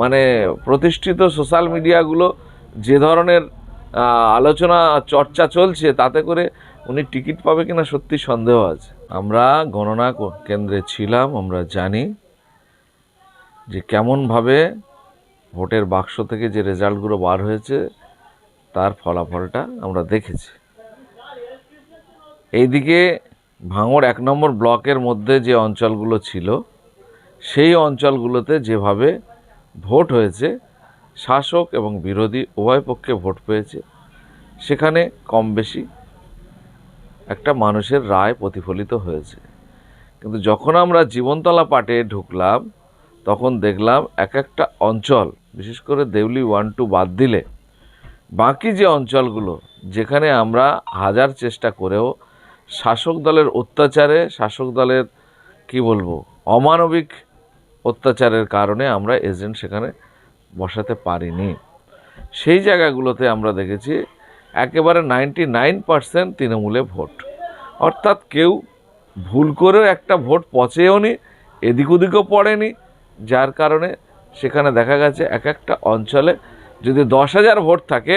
মানে প্রতিষ্ঠিত সোশ্যাল মিডিয়াগুলো যে ধরনের আলোচনা, চর্চা চলছে, তাতে করে উনি টিকিট পাবে কিনা সত্যি সন্দেহ আছে। আমরা গণনা কেন্দ্রে ছিলাম, আমরা জানি যে কেমনভাবে ভোটের বাক্স থেকে যে রেজাল্টগুলো বার হয়েছে, তার ফলাফলটা আমরা দেখেছি। এইদিকে ভাঙড় এক নম্বর ব্লকের মধ্যে যে অঞ্চলগুলো ছিল, সেই অঞ্চলগুলোতে যেভাবে ভোট হয়েছে, শাসক এবং বিরোধী উভয় পক্ষে ভোট পেয়েছে। সেখানে কম বেশি একটা মানুষের রায় প্রতিফলিত হয়েছে। কিন্তু যখন আমরা জীবনতলা পাটে ঢুকলাম, তখন দেখলাম এক একটা অঞ্চল, বিশেষ করে দেউলি ওয়ান টু বাদ দিলে, বাকি যে অঞ্চলগুলো, যেখানে আমরা হাজার চেষ্টা করেও শাসক দলের অত্যাচারে, শাসক দলের, কি বলব, অমানবিক অত্যাচারের কারণে আমরা এজেন্ট সেখানে বসাতে পারিনি। সেই জায়গাগুলোতে আমরা দেখেছি একেবারে নাইনটি নাইন পার্সেন্ট তৃণমূলে ভোট। অর্থাৎ কেউ ভুল করেও একটা ভোট পচেও নি এদিক ওদিকও পড়েনি, যার কারণে সেখানে দেখা গেছে এক একটা অঞ্চলে যদি দশ হাজার ভোট থাকে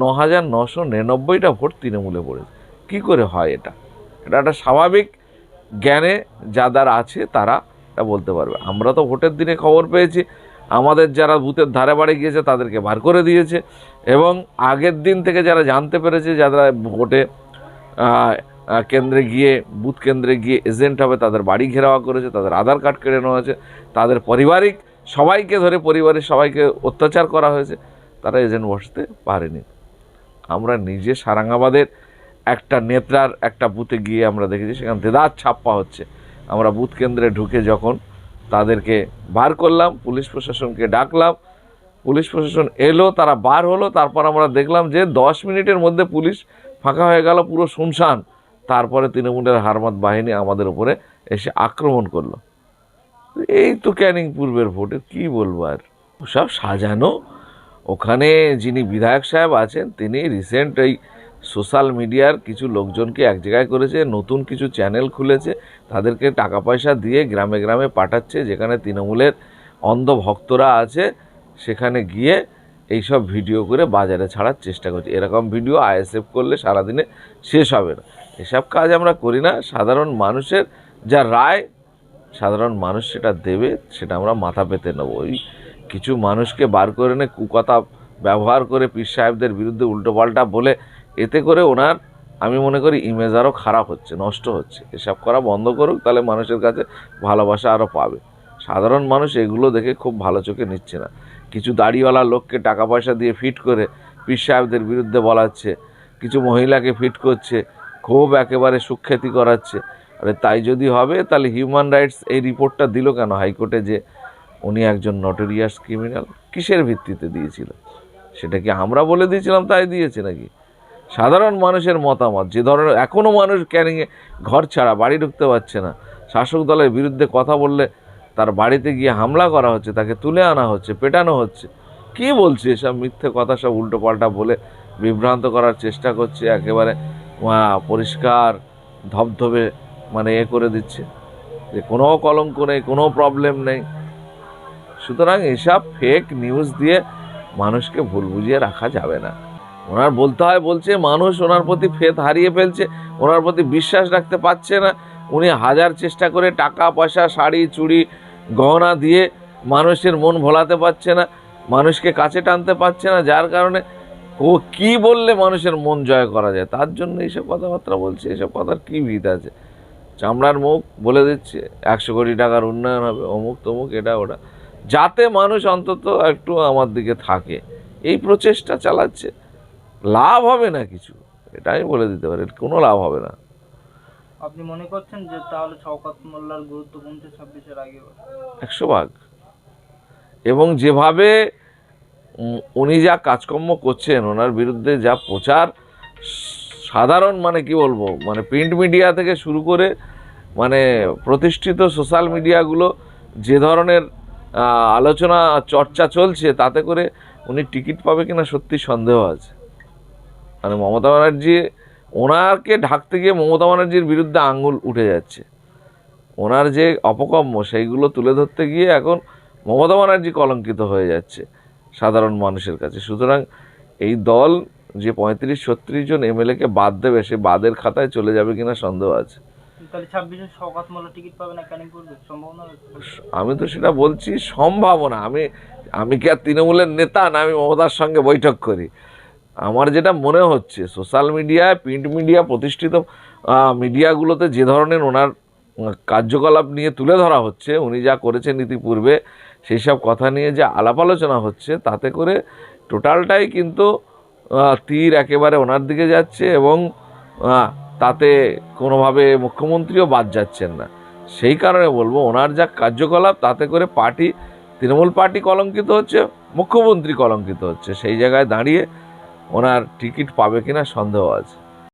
ন হাজার নশো নিরানব্বইটা ভোট তৃণমূলে পড়েছে। কী করে হয় এটা? এটা একটা স্বাভাবিক জ্ঞানে যাদের আছে, তারা এটা বলতে পারবে। আমরা তো ভোটের দিনে খবর পেয়েছি, আমাদের যারা বুথের ধারে বাড়ি গিয়েছে তাদেরকে বার করে দিয়েছে এবং আগের দিন থেকে যারা জানতে পেরেছে, যারা ভোটে কেন্দ্রে গিয়ে, বুথ কেন্দ্রে গিয়ে এজেন্ট হবে, তাদের বাড়ি ঘেরাওয়া করেছে, তাদের আধার কার্ড কেড়ে নেওয়া হয়েছে, তাদের পারিবারিক সবাইকে ধরে পরিবারের সবাইকে অত্যাচার করা হয়েছে, তারা এজেন্ট বসতে পারেনি। আমরা নিজে সারাঙ্গাবাদের একটা নেত্রার একটা বুথে গিয়ে আমরা দেখেছি, সেখানে দেদার ছাপ্পা হচ্ছে। আমরা বুথ কেন্দ্রে ঢুকে যখন তাদেরকে বার করলাম, পুলিশ প্রশাসনকে ডাকলাম, পুলিশ প্রশাসন এলো, তারা বার হলো, তারপর আমরা দেখলাম যে দশ মিনিটের মধ্যে পুলিশ ফাঁকা হয়ে গেল, পুরো শুনশান। তারপরে তৃণমূলের হারমাত বাহিনী আমাদের উপরে এসে আক্রমণ করল। এই তো ক্যানিং পূর্বের ভোটে কি বলব আর? সব সাজানো। ওখানে যিনি বিধায়ক সাহেব আছেন, তিনি রিসেন্ট এই সোশ্যাল মিডিয়ার কিছু লোকজনকে এক জায়গায় করেছে, নতুন কিছু চ্যানেল খুলেছে, তাদেরকে টাকা পয়সা দিয়ে গ্রামে গ্রামে পাঠাচ্ছে, যেখানে তৃণমূলের অন্ধ ভক্তরা আছে, সেখানে গিয়ে এইসব ভিডিও করে বাজারে ছাড়ার চেষ্টা করছে। এরকম ভিডিও আইএসএফ করলে সারাদিনে শেষ হবে না। এসব কাজ আমরা করি না, সাধারণ মানুষের যা রায়, সাধারণ মানুষ সেটা দেবে, সেটা আমরা মাথা পেতে নেব। ওই কিছু মানুষকে বার করে এনে কুকথা ব্যবহার করে পীর সাহেবদের বিরুদ্ধে উল্টোপাল্টা বলে এতে করে ওনার, আমি মনে করি ইমেজ আরও খারাপ হচ্ছে, নষ্ট হচ্ছে। এসব করা বন্ধ করুক, তাহলে মানুষের কাছে ভালোবাসা আরও পাবে। সাধারণ মানুষ এগুলো দেখে খুব ভালো চোখে নিচ্ছে না। কিছু দাড়িওয়ালা লোককে টাকা পয়সা দিয়ে ফিট করে পীর সাহেবদের বিরুদ্ধে বলাচ্ছে, কিছু মহিলাকে ফিট করছে, খুব একেবারে সুখ্যাতি করাচ্ছে। আরে তাই যদি হবে, তাহলে হিউম্যান রাইটস এই রিপোর্টটা দিল কেন হাইকোর্টে যে উনি একজন নটোরিয়াস ক্রিমিনাল কিসের ভিত্তিতে দিয়েছিল? সেটা কি আমরা বলে দিয়েছিলাম, তাই দিয়েছে নাকি? সাধারণ মানুষের মতামত, যে ধরনের এখনও মানুষ ক্যানিংয়ে ঘর ছাড়া, বাড়ি ঢুকতে পারছে না। শাসক দলের বিরুদ্ধে কথা বললে তার বাড়িতে গিয়ে হামলা করা হচ্ছে, তাকে তুলে আনা হচ্ছে, পেটানো হচ্ছে। কি বলছে এসব মিথ্যে কথা সব উল্টো পাল্টা বলে বিভ্রান্ত করার চেষ্টা করছে, একেবারে পরিষ্কার, ধবধবে মানে এ করে দিচ্ছে। যে কোনো কলঙ্ক নেই, কোনো প্রবলেম নেই। সুতরাং এসব ফেক নিউজ দিয়ে মানুষকে ভুল বুঝিয়ে রাখা যাবে না। ওনার বলতে হয়, বলছে, মানুষ ওনার প্রতি ফেথ হারিয়ে ফেলছে, ওনার প্রতি বিশ্বাস রাখতে পারছে না। উনি হাজার চেষ্টা করে টাকা, পয়সা, শাড়ি, চুড়ি, গহনা দিয়ে মানুষের মন ভোলাতে পারছে না, মানুষকে কাছে টানতে পারছে না। যার কারণে ও কি বললে মানুষের মন জয় করা যায়? তার জন্য এইসব কথাবার্তা বলছে এসব কথার কী ভিত আছে? চামড়ার মুখ বলে দিচ্ছে, একশো কোটি টাকার উন্নয়ন হবে, অমুক তমুক, এটা ওটা। যাতে মানুষ অন্তত একটু আমার দিকে থাকে। এই প্রচেষ্টা চালাচ্ছে। লাভ হবে না কিছু এটা আমি বলে দিতে পারি কোনো লাভ হবে না। আপনি মনে করছেন যে তাহলে শওকত মোল্লার গুরুত্ব কমছে ছাব্বিশের আগে একশো ভাগ। এবং যেভাবে উনি যা কাজকর্ম করছেন ওনার বিরুদ্ধে যা প্রচার সাধারণ মানে কি বলব মানে প্রিন্ট মিডিয়া থেকে শুরু করে মানে প্রতিষ্ঠিত সোশ্যাল মিডিয়াগুলো যে ধরনের আলোচনা চর্চা চলছে তাতে করে উনি টিকিট পাবে কিনা সত্যি সন্দেহ আছে। মানে মমতা ব্যানার্জি ওনাকে ঢাকতে গিয়ে মমতা ব্যানার্জির বিরুদ্ধে আঙ্গুল উঠে যাচ্ছে। ওনার যে অপকর্ম সেইগুলো তুলে ধরতে গিয়ে এখন মমতা ব্যানার্জি কলঙ্কিত হয়ে যাচ্ছে সাধারণ মানুষের কাছে। সুতরাং এই দল যে পঁয়ত্রিশ ছত্রিশ জন এমএলএকে বাদ দেবে সে বাদের খাতায় চলে যাবে কিনা সন্দেহ আছে? আমি তো সেটা বলছি সম্ভাবনা। আমি আমি কি আর তৃণমূলের নেতা না আমি মমতার সঙ্গে বৈঠক করি? আমার যেটা মনে হচ্ছে সোশ্যাল মিডিয়ায় প্রিন্ট মিডিয়া প্রতিষ্ঠিত মিডিয়াগুলোতে যে ধরনের ওনার কার্যকলাপ নিয়ে তুলে ধরা হচ্ছে, উনি যা করেছেন ইতিপূর্বে, সেই সব কথা নিয়ে যে আলাপ আলোচনা হচ্ছে, তাতে করে টোটালটাই কিন্তু তীর একেবারে ওনার দিকে যাচ্ছে এবং তাতে কোনোভাবে মুখ্যমন্ত্রীও বাদ যাচ্ছেন না। সেই কারণে বলব, ওনার যা কার্যকলাপ, তাতে করে পার্টি, তৃণমূল পার্টি কলঙ্কিত হচ্ছে, মুখ্যমন্ত্রী কলঙ্কিত হচ্ছে। সেই জায়গায় দাঁড়িয়ে ওনার টিকিট পাবে কিনা সন্দেহ আছে।